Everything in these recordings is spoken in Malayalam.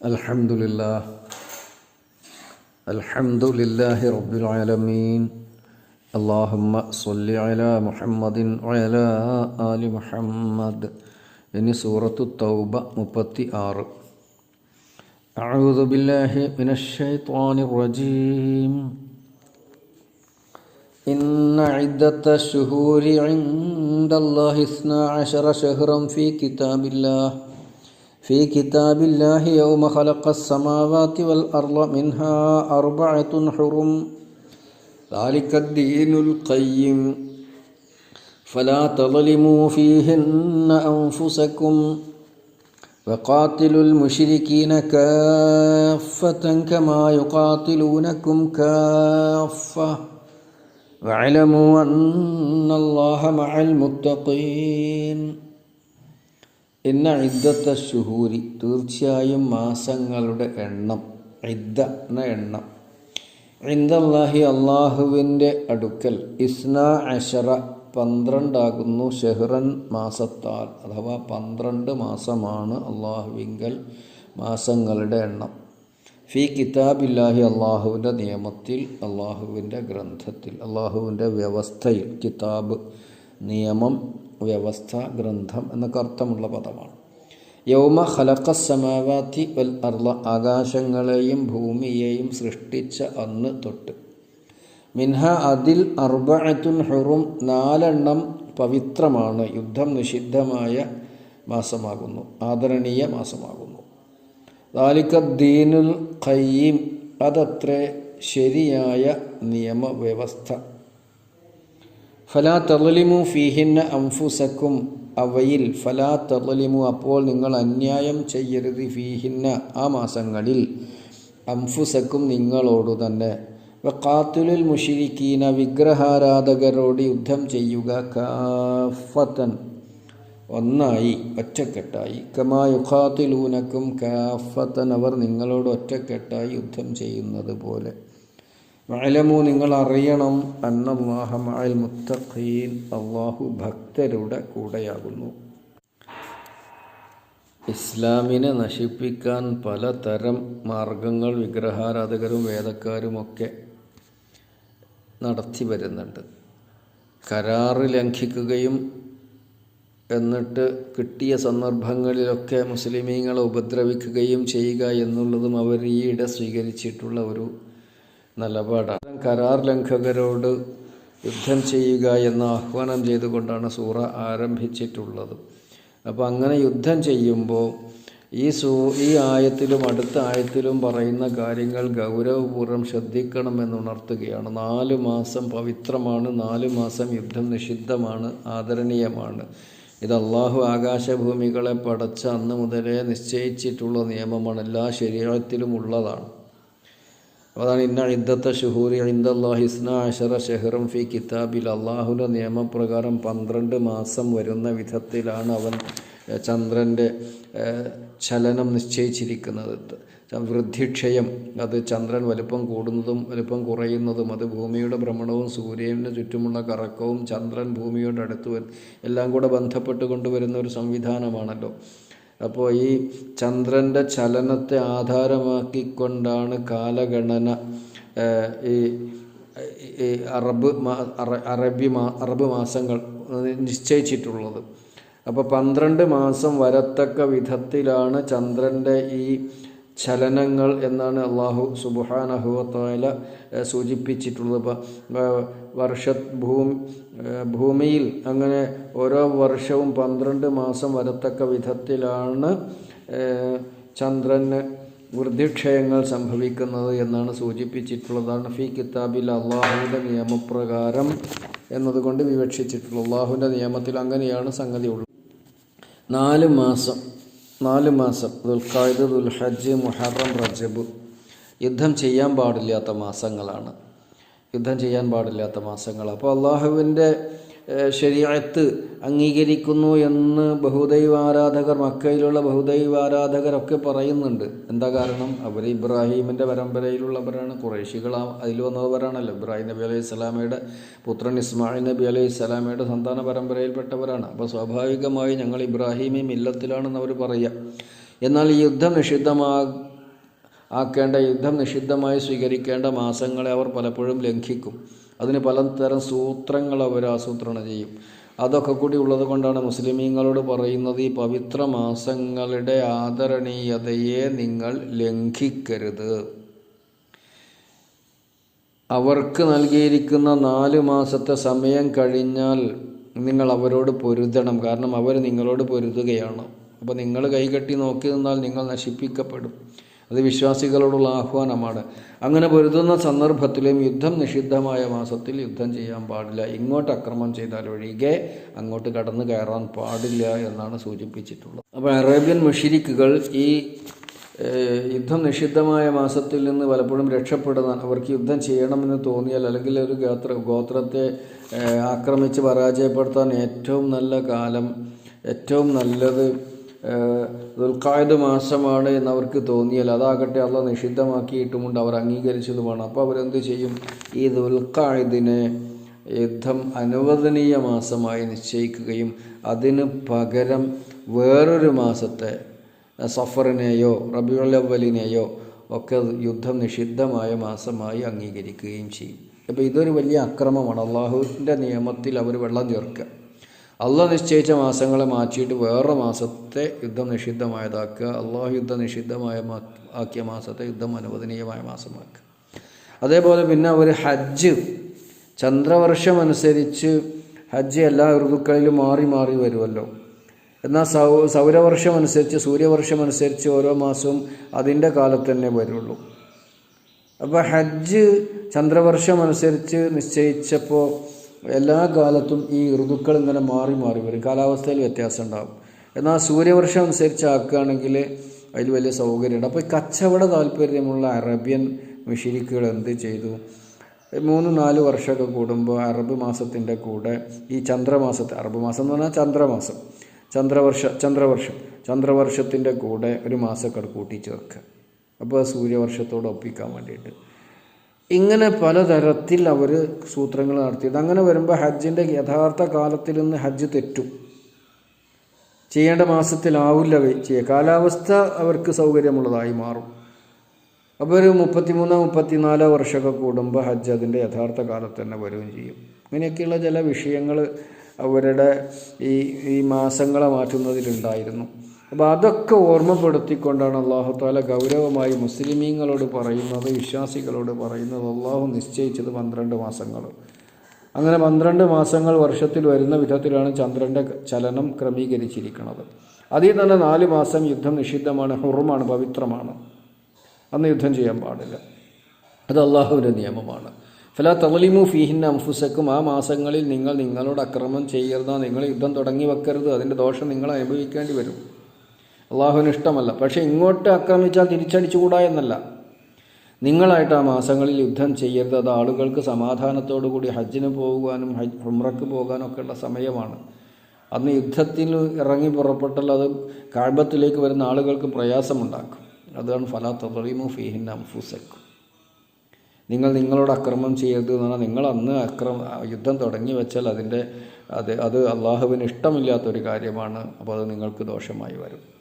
الحمد لله الحمد لله رب العالمين اللهم صل على محمد وعلى آل محمد ഇനി സൂറത്തു തൗബ മുപ്പത്തി ആറ് أعوذ بالله من الشيطان الرجيم إن عدة الشهور عند الله اثنا عشر شهرا في كتاب الله في كتاب الله يوم خلق السماوات والأرض منها أربعة حرم. ذلك الدين القيم. فلا تظلموا فيهن أنفسكم. وقاتلوا المشركين كافة كما يقاتلونكم كافة. واعلموا أن الله مع المتقين. ഇന്ന ഇദ്ദത്ത ഷുഹൂരി തീർച്ചയായും മാസങ്ങളുടെ എണ്ണം ഇദ്ദ എന്ന എണ്ണം. ഇന്ദല്ലാഹി അള്ളാഹുവിന്റെ അടുക്കൽ ഇസ്ന അഷറ പന്ത്രണ്ടാകുന്നു ഷെഹ്റൻ മാസത്താൽ. അഥവാ പന്ത്രണ്ട് മാസമാണ് അള്ളാഹുവിങ്കൽ മാസങ്ങളുടെ എണ്ണം. ഫി കിതാബില്ലാഹി അള്ളാഹുവിന്റെ നിയമത്തിൽ അള്ളാഹുവിന്റെ ഗ്രന്ഥത്തിൽ അള്ളാഹുവിന്റെ വ്യവസ്ഥയിൽ കിതാബ് നിയമം വ്യവസ്ഥ ഗ്രന്ഥം എന്നൊക്കെ അർത്ഥമുള്ള പദമാണ്. യൗമ ഖലഖ സമാവാത്തി വൽ അർള ആകാശങ്ങളെയും ഭൂമിയെയും സൃഷ്ടിച്ച അന്ന് തൊട്ട്. മിൻഹ അതിൽ അർബഅത്തുൻ ഹുറും നാലെണ്ണം പവിത്രമാണ്. യുദ്ധം നിഷിദ്ധമായ മാസമാകുന്നു ആദരണീയ മാസമാകുന്നു. ദാലിക്ക ദീനുൽ ഖയ്യീം അതത്രേ ശരിയായ നിയമവ്യവസ്ഥ. ഫലാ തളിമു ഫീഹിന്ന അംഫുസക്കും അവയിൽ ഫലാ തളിമു അപ്പോൾ നിങ്ങൾ അന്യായം ചെയ്യരുത് ഫീഹിന്ന ആ മാസങ്ങളിൽ. അംഫുസക്കും നിങ്ങളോടു തന്നെ. കാത്തുലുൽ മുഷിരിക്കീന വിഗ്രഹാരാധകരോട് യുദ്ധം ചെയ്യുക കാഫത്തൻ ഒന്നായി ഒറ്റക്കെട്ടായി. കമാ യുഖാത്തിലൂനക്കും കാഫത്തൻ അവർ നിങ്ങളോട് ഒറ്റക്കെട്ടായി യുദ്ധം ചെയ്യുന്നത് പോലെ. വഅലമു നിങ്ങൾ അറിയണം അന്നല്ലാഹമഅൽ മുത്തഖീൻ. അള്ളാഹു ഭക്തരുടെ കൂടെയാകുന്നു. ഇസ്ലാമിനെ നശിപ്പിക്കാൻ പലതരം മാർഗങ്ങൾ വിഗ്രഹാരാധകരും വേദക്കാരുമൊക്കെ നടത്തി വരുന്നുണ്ട്. കരാറ് ലംഘിക്കുകയും എന്നിട്ട് കിട്ടിയ സന്ദർഭങ്ങളിലൊക്കെ മുസ്ലിമീങ്ങളെ ഉപദ്രവിക്കുകയും ചെയ്യുക എന്നുള്ളതും അവർ ഈയിടെ സ്വീകരിച്ചിട്ടുള്ള ഒരു നിലപാടാണ് കരാർ ലംഘകരോട് യുദ്ധം ചെയ്യുക എന്ന് ആഹ്വാനം ചെയ്തുകൊണ്ടാണ് സൂറ ആരംഭിച്ചിട്ടുള്ളത്. അപ്പോൾ അങ്ങനെ യുദ്ധം ചെയ്യുമ്പോൾ ഈ സൂ ഈ ആയത്തിലും അടുത്ത ആയത്തിലും പറയുന്ന കാര്യങ്ങൾ ഗൗരവപൂർവം ശ്രദ്ധിക്കണമെന്നുണർത്തുകയാണ്. നാല് മാസം പവിത്രമാണ് നാല് മാസം യുദ്ധം നിഷിദ്ധമാണ് ആദരണീയമാണ്. ഇത് അള്ളാഹു ആകാശഭൂമികളെ പടച്ച അന്ന് മുതലേ നിശ്ചയിച്ചിട്ടുള്ള നിയമമാണ് എല്ലാ ശരീരത്തിലും ഉള്ളതാണ്. അതാണ് ഇന്ന ഇദ്ദത്തെ ഷുഹൂരി ഇന്ദല്ലാഹി ഇസ്ന അഷറ ഷെഹറും ഫി കിതാബിൽ അള്ളാഹുവിന്റെ നിയമപ്രകാരം പന്ത്രണ്ട് മാസം വരുന്ന വിധത്തിലാണ് അവൻ ചന്ദ്രന്റെ ചലനം നിശ്ചയിച്ചിരിക്കുന്നത്. വൃദ്ധിക്ഷയം അത് ചന്ദ്രൻ വലുപ്പം കൂടുന്നതും വലുപ്പം കുറയുന്നതും അത് ഭൂമിയുടെ ഭ്രമണവും സൂര്യന് ചുറ്റുമുള്ള കറക്കവും ചന്ദ്രൻ ഭൂമിയോട് അടുത്ത് എല്ലാം കൂടെ ബന്ധപ്പെട്ട് കൊണ്ടുവരുന്ന ഒരു സംവിധാനമാണല്ലോ. അപ്പോൾ ഈ ചന്ദ്രന്റെ ചലനത്തെ ആധാരമാക്കിക്കൊണ്ടാണ് കാലഗണന ഈ അറബ് അറബി അറബ് മാസങ്ങൾ നിശ്ചയിച്ചിട്ടുള്ളത്. അപ്പോൾ പന്ത്രണ്ട് മാസം വരത്തക്ക വിധത്തിലാണ് ചന്ദ്രന്റെ ഈ ചലനങ്ങൾ എന്നാണ് അള്ളാഹു സുബുഹാനഹുവത്തായ സൂചിപ്പിച്ചിട്ടുള്ളത്. ഇപ്പോൾ വർഷ ഭൂമി ഭൂമിയിൽ അങ്ങനെ ഓരോ വർഷവും പന്ത്രണ്ട് മാസം വരത്തക്ക വിധത്തിലാണ് ചന്ദ്രന് വൃദ്ധിക്ഷയങ്ങൾ സംഭവിക്കുന്നത് എന്നാണ് സൂചിപ്പിച്ചിട്ടുള്ളതാണ്. ഫി കിതാബിൽ അള്ളാഹുവിന്റെ നിയമപ്രകാരം എന്നതുകൊണ്ട് വിവക്ഷിച്ചിട്ടുള്ളത്. അള്ളാഹുവിന്റെ നിയമത്തിൽ അങ്ങനെയാണ് സംഗതി ഉള്ളത് നാല് മാസം നാല് മാസം ദുൽഖായത് ദുൽഹജ്ജ് മുഹറം റജബ് യുദ്ധം ചെയ്യാൻ പാടില്ലാത്ത മാസങ്ങളാണ്. യുദ്ധം ചെയ്യാൻ പാടില്ലാത്ത മാസങ്ങൾ അപ്പോൾ അള്ളാഹുവിന്റെ ശരീരത്ത് അംഗീകരിക്കുന്നു എന്ന് ബഹുദൈവാരാധകർ മക്കയിലുള്ള ബഹുദൈവാരാധകരൊക്കെ പറയുന്നുണ്ട്. എന്താ കാരണം? അവർ ഇബ്രാഹീമിന്റെ പരമ്പരയിലുള്ളവരാണ് കുറേശികൾ അതിൽ വന്നവരാണല്ലോ. ഇബ്രാഹിം നബി അലൈഹി സ്വലാമയുടെ പുത്രൻ ഇസ്മായിൽ നബി അലൈഹി സ്വലാമയുടെ സന്താന പരമ്പരയിൽപ്പെട്ടവരാണ്. അപ്പോൾ സ്വാഭാവികമായി ഞങ്ങൾ ഇബ്രാഹീമി മില്ലത്തിലാണെന്ന് അവർ പറയുക എന്നാൽ ഈ യുദ്ധം നിഷിദ്ധമാ ആക്കേണ്ട യുദ്ധം നിഷിദ്ധമായി സ്വീകരിക്കേണ്ട മാസങ്ങളെ അവർ പലപ്പോഴും ലംഘിക്കും. അതിന് പലതരം സൂത്രങ്ങൾ അവർ ആസൂത്രണം ചെയ്യും. അതൊക്കെ കൂടി ഉള്ളത് കൊണ്ടാണ് മുസ്ലിമീങ്ങളോട് പറയുന്നത് ഈ പവിത്ര മാസങ്ങളുടെ ആദരണീയതയെ നിങ്ങൾ ലംഘിക്കരുത്. അവർക്ക് നൽകിയിരിക്കുന്ന നാല് മാസത്തെ സമയം കഴിഞ്ഞാൽ നിങ്ങൾ അവരോട് പൊരുതണം. കാരണം അവർ നിങ്ങളോട് പൊരുതുകയാണ്. അപ്പോൾ നിങ്ങൾ കൈകെട്ടി നോക്കി നിന്നാൽ നിങ്ങൾ നശിപ്പിക്കപ്പെടും. അത് വിശ്വാസികളോടുള്ള ആഹ്വാനമാണ്. അങ്ങനെ പൊരുതുന്ന സന്ദർഭത്തിലും യുദ്ധം നിഷിദ്ധമായ മാസത്തിൽ യുദ്ധം ചെയ്യാൻ പാടില്ല. ഇങ്ങോട്ട് അക്രമം ചെയ്താൽ ഒഴികെ അങ്ങോട്ട് കടന്നു കയറാൻ പാടില്ല എന്നാണ് സൂചിപ്പിച്ചിട്ടുള്ളത്. അപ്പോൾ അറേബ്യൻ മുഷിരിക്കുകൾ ഈ യുദ്ധം നിഷിദ്ധമായ മാസത്തിൽ നിന്ന് പലപ്പോഴും രക്ഷപ്പെടുന്ന അവർക്ക് യുദ്ധം ചെയ്യണമെന്ന് തോന്നിയാൽ അല്ലെങ്കിൽ ഒരു ഗോത്ര ഗോത്രത്തെ ആക്രമിച്ച് പരാജയപ്പെടുത്താൻ ഏറ്റവും നല്ല കാലം ഏറ്റവും നല്ലത് ദുൽഖായത് മാസമാണ് എന്നവർക്ക് തോന്നിയാൽ അതാകട്ടെ അള്ള നിഷിദ്ധമാക്കിയിട്ടുമുണ്ട് അവർ അംഗീകരിച്ചതുമാണ്. അപ്പോൾ അവരെന്ത് ചെയ്യും? ഈ ദുൽഖായതിനെ യുദ്ധം അനുവദനീയ മാസമായി നിശ്ചയിക്കുകയും അതിന് പകരം വേറൊരു മാസത്തെ സഫറിനെയോ റബിയുള്ളവലിനെയോ ഒക്കെ യുദ്ധം നിഷിദ്ധമായ മാസമായി അംഗീകരിക്കുകയും ചെയ്യും. അപ്പോൾ ഇതൊരു വലിയ അക്രമമാണ്. അള്ളാഹുവിന്റെ നിയമത്തിൽ അവർ വെള്ളം ചേർക്കുക. അള്ളാഹ് നിശ്ചയിച്ച മാസങ്ങളെ മാറ്റിയിട്ട് വേറെ മാസത്തെ യുദ്ധം നിഷിദ്ധമായതാക്കുക. അള്ളാഹു യുദ്ധ നിഷിദ്ധമായ ആക്കിയ മാസത്തെ യുദ്ധം അനുവദനീയമായ മാസമാക്കുക. അതേപോലെ പിന്നെ അവർ ഹജ്ജ്. ചന്ദ്രവർഷം അനുസരിച്ച് ഹജ്ജ് എല്ലാ ഋതുക്കളിലും മാറി മാറി വരുമല്ലോ. എന്നാൽ സൗ സൗരവർഷം അനുസരിച്ച് സൂര്യവർഷം അനുസരിച്ച് ഓരോ മാസവും അതിന്റെ കാലത്ത് തന്നെ വരുള്ളൂ. അപ്പോൾ ഹജ്ജ് ചന്ദ്രവർഷം അനുസരിച്ച് നിശ്ചയിച്ചപ്പോൾ എല്ലാ കാലത്തും ഈ ഋതുക്കൾ ഇങ്ങനെ മാറി മാറി വരും. കാലാവസ്ഥയിൽ വ്യത്യാസം ഉണ്ടാകും എന്നാൽ സൂര്യവർഷം അനുസരിച്ച് ആക്കുകയാണെങ്കിൽ അതിൽ വലിയ സൗകര്യമുണ്ട് അപ്പോൾ ഈ കച്ചവട താല്പര്യമുള്ള അറേബ്യൻ മിഷിരിക്കുകൾ എന്ത് ചെയ്തു? മൂന്ന് നാല് വർഷമൊക്കെ കൂടുമ്പോൾ അറബ് മാസത്തിന്റെ കൂടെ ഈ ചന്ദ്രമാസത്തെ അറബ് മാസം എന്ന് പറഞ്ഞാൽ ചന്ദ്രമാസം ചന്ദ്രവർഷ ചന്ദ്രവർഷം ചന്ദ്രവർഷത്തിന്റെ കൂടെ ഒരു മാസക്കട കൂട്ടി ചേർക്കുക അപ്പോൾ സൂര്യവർഷത്തോട് ഒപ്പിക്കാൻ വേണ്ടിയിട്ട്. ഇങ്ങനെ പലതരത്തിൽ അവർ സൂത്രങ്ങൾ നടത്തിയത്. അങ്ങനെ വരുമ്പോൾ ഹജ്ജിന്റെ യഥാർത്ഥ കാലത്തിൽ നിന്ന് ഹജ്ജ് തെറ്റും. ചെയ്യേണ്ട മാസത്തിലാവില്ല ചെയ്യുക കാലാവസ്ഥ അവർക്ക് സൗകര്യമുള്ളതായി മാറും. അപ്പോൾ ഒരു മുപ്പത്തിമൂന്നോ മുപ്പത്തിനാലോ വർഷമൊക്കെ കൂടുമ്പോൾ ഹജ്ജ് അതിന്റെ യഥാർത്ഥ കാലത്ത് തന്നെ വരികയും ചെയ്യും. ഇങ്ങനെയൊക്കെയുള്ള ചില വിഷയങ്ങൾ അവരുടെ ഈ ഈ മാസങ്ങളെ മാറ്റുന്നതിലുണ്ടായിരുന്നു. അപ്പോൾ അതൊക്കെ ഓർമ്മപ്പെടുത്തിക്കൊണ്ടാണ് അള്ളാഹു താല ഗൗരവമായി മുസ്ലിമീങ്ങളോട് പറയുന്നത് വിശ്വാസികളോട് പറയുന്നത്. അള്ളാഹു നിശ്ചയിച്ചത് പന്ത്രണ്ട് മാസങ്ങൾ അങ്ങനെ പന്ത്രണ്ട് മാസങ്ങൾ വർഷത്തിൽ വരുന്ന വിധത്തിലാണ് ചന്ദ്രന്റെ ചലനം ക്രമീകരിച്ചിരിക്കുന്നത്. അതിൽ തന്നെ നാല് മാസം യുദ്ധം നിഷിദ്ധമാണ് ഹുറുമാണ് പവിത്രമാണ്. അന്ന് യുദ്ധം ചെയ്യാൻ പാടില്ല. അത് അള്ളാഹുവിന്റെ നിയമമാണ്. ഫല തവലിമു ഫീഹിൻ അംഫുസക്കും ആ മാസങ്ങളിൽ നിങ്ങൾ നിങ്ങളോട് അക്രമം ചെയ്യരുത് നിങ്ങൾ യുദ്ധം തുടങ്ങി വെക്കരുത് അതിന്റെ ദോഷം നിങ്ങൾ അനുഭവിക്കേണ്ടി വരും. അള്ളാഹുവിന് ഇഷ്ടമല്ല പക്ഷേ ഇങ്ങോട്ട് ആക്രമിച്ചാൽ തിരിച്ചടിച്ചുകൂടാ എന്നല്ല. നിങ്ങളായിട്ട് ആ മാസങ്ങളിൽ യുദ്ധം ചെയ്യരുത്. അത് ആളുകൾക്ക് സമാധാനത്തോടു കൂടി ഹജ്ജിന് പോകുവാനും ഹജ് ഉംറക്ക് പോകാനും ഒക്കെ ഉള്ള സമയമാണ്. അന്ന് യുദ്ധത്തിൽ ഇറങ്ങി പുറപ്പെട്ടാൽ അത് കാഴ്ബത്തിലേക്ക് വരുന്ന ആളുകൾക്ക് പ്രയാസമുണ്ടാക്കും. അതാണ് ഫലാ തറീമു ഫീഹിൻ അംഫുസക്കും. നിങ്ങൾ നിങ്ങളോട് അക്രമം ചെയ്യരുത് എന്ന് പറഞ്ഞാൽ നിങ്ങൾ അന്ന് അക്രമ യുദ്ധം തുടങ്ങി വെച്ചാൽ അതിന്റെ അത് അത് അള്ളാഹുവിന് ഇഷ്ടമില്ലാത്തൊരു കാര്യമാണ്. അപ്പോൾ അത് നിങ്ങൾക്ക് ദോഷമായി വരും.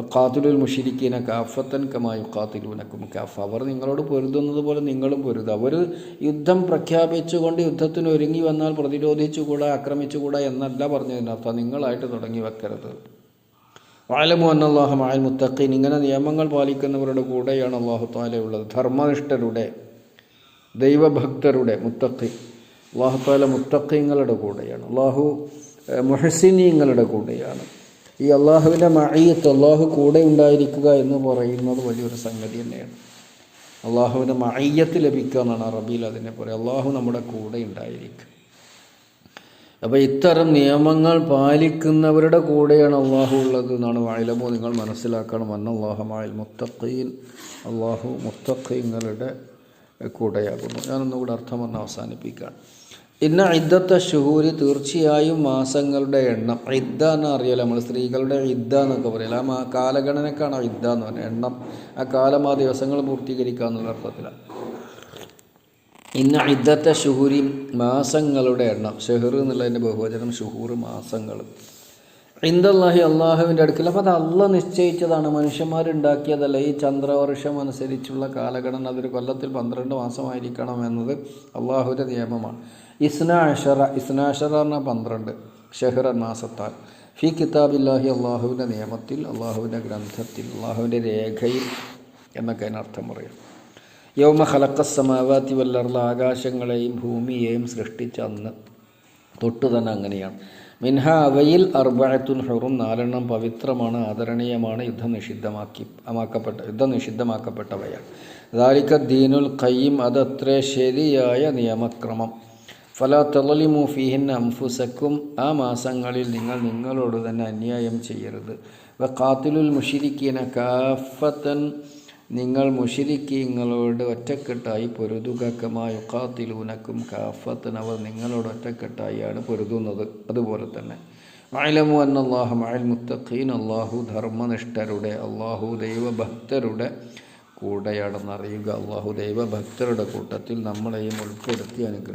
ഖാത്തുലുൽ മുഷിരിക്കീന കാഫത്തൻ കമായി ഖാത്തിലൂനക്കും കാഫ അവർ നിങ്ങളോട് പൊരുതുന്നത് പോലെ നിങ്ങളും പൊരുത അവർ യുദ്ധം പ്രഖ്യാപിച്ചുകൊണ്ട് യുദ്ധത്തിന് ഒരുങ്ങി വന്നാൽ പ്രതിരോധിച്ചുകൂടാ ആക്രമിച്ചുകൂടാ എന്നല്ല പറഞ്ഞതിനർത്ഥം നിങ്ങളായിട്ട് തുടങ്ങി വെക്കരുത്. വാലമു അന്നല്ലാഹു മായൽ മുത്തഖീൻ. ഇങ്ങനെ നിയമങ്ങൾ പാലിക്കുന്നവരുടെ കൂടെയാണ് അള്ളാഹു താലയുള്ളത് ധർമ്മനിഷ്ഠരുടെ ദൈവഭക്തരുടെ മുത്തഖി അള്ളാഹു താല മുത്തഖീങ്ങളുടെ കൂടെയാണ്. അള്ളാഹു മുഹസിനീങ്ങളുടെ കൂടെയാണ്. ഈ അള്ളാഹുവിന്റെ മഴയത്ത് അള്ളാഹു കൂടെ ഉണ്ടായിരിക്കുക എന്ന് പറയുന്നത് വലിയൊരു സംഗതി തന്നെയാണ്. അള്ളാഹുവിന്റെ മഴയത്ത് ലഭിക്കുക എന്നാണ് അറബിയിൽ അതിനെ പറയുക അള്ളാഹു നമ്മുടെ കൂടെ ഉണ്ടായിരിക്കുക. അപ്പോൾ ഇത്തരം നിയമങ്ങൾ പാലിക്കുന്നവരുടെ കൂടെയാണ് അള്ളാഹു ഉള്ളത് എന്നാണ് വായിലമോ നിങ്ങൾ മനസ്സിലാക്കണം. അന്ന അള്ളാഹുമായിൽ മുത്തഖീൻ അള്ളാഹു മുത്തഖീങ്ങളുടെ കൂടെയാകുന്നു. ഞാനൊന്നുകൂടെ അർത്ഥം പറഞ്ഞ് അവസാനിപ്പിക്കുകയാണ് ഇന്ന ഇദ്ദത്തെ ഷുഹൂരി തീർച്ചയായും മാസങ്ങളുടെ എണ്ണം. ഇദ്ദ എന്ന് അറിയാലോ നമ്മൾ സ്ത്രീകളുടെ ഇദ്ദ എന്നൊക്കെ പറയില്ല ആ കാലഗണനക്കാണ് ഇദ്ദ എന്ന് പറയുന്നത് എണ്ണം ആ കാലം ആ ദിവസങ്ങൾ പൂർത്തീകരിക്കുക എന്നുള്ള അർത്ഥത്തിലാണ് ഇന്ന ഇദ്ദത്തെ ഷുഹൂരി മാസങ്ങളുടെ എണ്ണം. ഷെഹർ എന്നുള്ളതിന്റെ ബഹുവചനം ഷുഹൂർ മാസങ്ങൾ ഇന്ദല്ലാഹി അള്ളാഹുവിന്റെ അടുക്കൽ. അപ്പോൾ അത് അല്ല നിശ്ചയിച്ചതാണ്. മനുഷ്യന്മാരുണ്ടാക്കിയതല്ല? ഈ ചന്ദ്രവർഷം അനുസരിച്ചുള്ള കാലഘടന അതൊരു കൊല്ലത്തിൽ പന്ത്രണ്ട് മാസമായിരിക്കണം എന്നത് അള്ളാഹുവിന്റെ നിയമമാണ്. ഇസ്നാഷറ ഇസ്നാഷറ പറഞ്ഞാൽ പന്ത്രണ്ട് ഷെഹ്റൻ മാസത്താൽ. ഫി കിതാബില്ലാഹി അള്ളാഹുവിന്റെ നിയമത്തിൽ അള്ളാഹുവിന്റെ ഗ്രന്ഥത്തിൽ അള്ളാഹുവിന്റെ രേഖയിൽ എന്നൊക്കെ അതിനർത്ഥം പറയാം. യൗമ ഹലക്കസമാവാത്തി വല്ലർല ആകാശങ്ങളെയും ഭൂമിയെയും സൃഷ്ടിച്ച അന്ന് തൊട്ടു തന്നെ അങ്ങനെയാണ്. മിൻഹ അവയിൽ അർബഅത്തുൻ ഹുറും നാലെണ്ണം പവിത്രമാണ് ആദരണീയമാണ് യുദ്ധം നിഷിദ്ധമാക്കി മാക്കപ്പെട്ട യുദ്ധം നിഷിദ്ധമാക്കപ്പെട്ടവയാണ്. ദാലിക്ക ദീനുൽ ഖയ്യം അതത്രേ ശരിയായ നിയമക്രമം. ഫല തളലിമു ഫീഹിൻ അംഫുസക്കും ആ മാസങ്ങളിൽ നിങ്ങൾ നിങ്ങളോട് തന്നെ അന്യായം ചെയ്യരുത്. വ കാത്തിലുൽ മുഷിരിക്കീന കാഫത്തൻ നിങ്ങൾ മുഷിരിക്കീങ്ങളോട് ഒറ്റക്കെട്ടായി പൊരുതുക കമാ കാഫത്തിന് അവർ നിങ്ങളോട് ഒറ്റക്കെട്ടായാണ് പൊരുതുന്നത്. അതുപോലെ തന്നെ അയലമു അന്നല്ലാഹു അയൽ മുത്തഖീൻ. അള്ളാഹു ധർമ്മനിഷ്ഠരുടെ അള്ളാഹു ദൈവഭക്തരുടെ കൂടെയാണെന്നറിയുക. അള്ളാഹു ദൈവഭക്തരുടെ കൂട്ടത്തിൽ നമ്മളെയും ഉൾപ്പെടുത്തി അനുഗ്രഹിക്കും